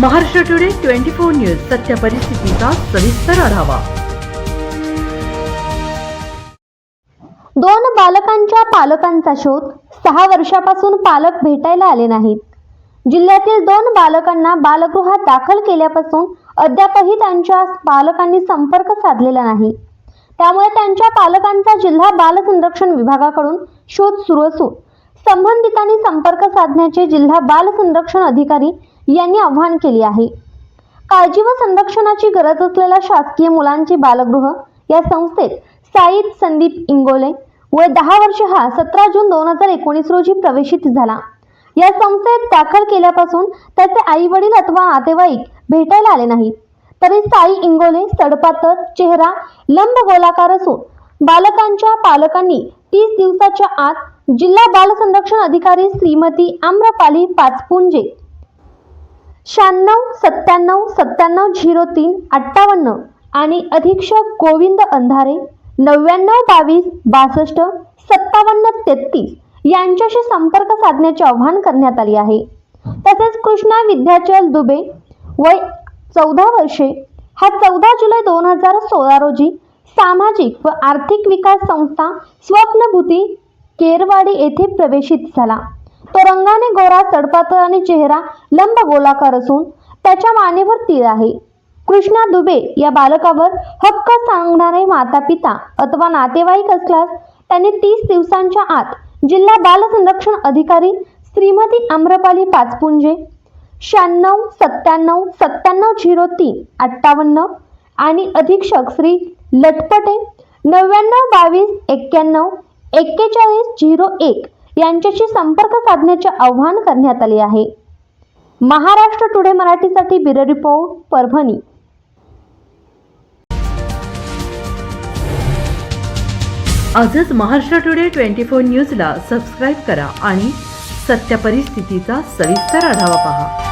Maharashtra today twenty four news सत्य परिस्थितीचा सविस्तर आढावा. दोन बालकांच्या पालकांचा शोध. सहा वर्षापासून पालक भेटायला आले नाहीत. जिल्ह्यातील दोन बालकांना बालगृहात दाखल केल्यापासून अद्यापही त्यांच्या पालकांनी संपर्क साधलेला नाही. त्यामुळे त्यांच्या पालकांचा जिल्हा बाल संरक्षण विभागाकडून शोध सुरू असून संबंधितांनी संपर्क साधण्याचे जिल्हा बाल संरक्षण अधिकारी यांनी आवाहन केले आहे. काळजी व संरक्षणाची गरज असलेल्या शासकीय मुलांचे बालगृह या संस्थेत साईद संदीप इंगोले वय दहा वर्ष हा सतरा जून दोन हजार एकोणीस रोजी प्रवेशित झाला. या संस्थेत दाखल केल्यापासून त्याचे आई वडील अथवा नातेवाईक भेटायला आले नाहीत. तरी साई इंगोले सडपातळ चेहरा लंब गोलाकार असून बालकांच्या पालकांनी तीस दिवसाच्या आत जिल्हा बाल संरक्षण अधिकारी श्रीमती आम्रपाली पाचपुंजे. शहाण्णव सत्त्याण्णव सत्त्याण्णव झिरो तीन अठ्ठावन्न आणि अधीक्षक गोविंद अंधारे नव्याण्णव बावीस बासष्ट सत्तावन्न तेहतीस यांच्याशी संपर्क साधण्याचे आवाहन करण्यात आले आहे. तसेच कृष्णा विद्याचल दुबे वय चौदा वर्षे हा चौदा जुलै दोन हजार सोळा रोजी सामाजिक व आर्थिक विकास संस्था स्वप्नभूती केरवाडी येथे प्रवेशित झाला. तो रंगाने गोरा सडपातळ आणि चेहरा लंब गोलाकार असून त्याच्या मानेवर तीळ आहे. कृष्णा दुबे या बालकावर हक्क सांगणारे माता पिता अथवा नातेवाईक असल्यास त्यांनी तीस दिवसांच्या आत जिल्हा बाल संरक्षण अधिकारी श्रीमती आम्रपाली पाचपुंजे शहाण्णव सत्त्याण्णव सत्त्याण्णव झिरो तीन अठ्ठावन्न आणि अधीक्षक श्री लटपटे नव्याण्णव बावीस एक्क्याण्णव एक्केचाळीस झिरो एक यांच्याशी संपर्क साधण्याचे आवाहन करण्यात आले आहे. महाराष्ट्र टुडे मराठीसाठी बिर रिपोर्ट परभणी. आजच महाराष्ट्र टुडे ट्वेंटी फोर न्यूजला सबस्क्राईब करा आणि सत्य परिस्थितीचा सविस्तर आढावा पहा.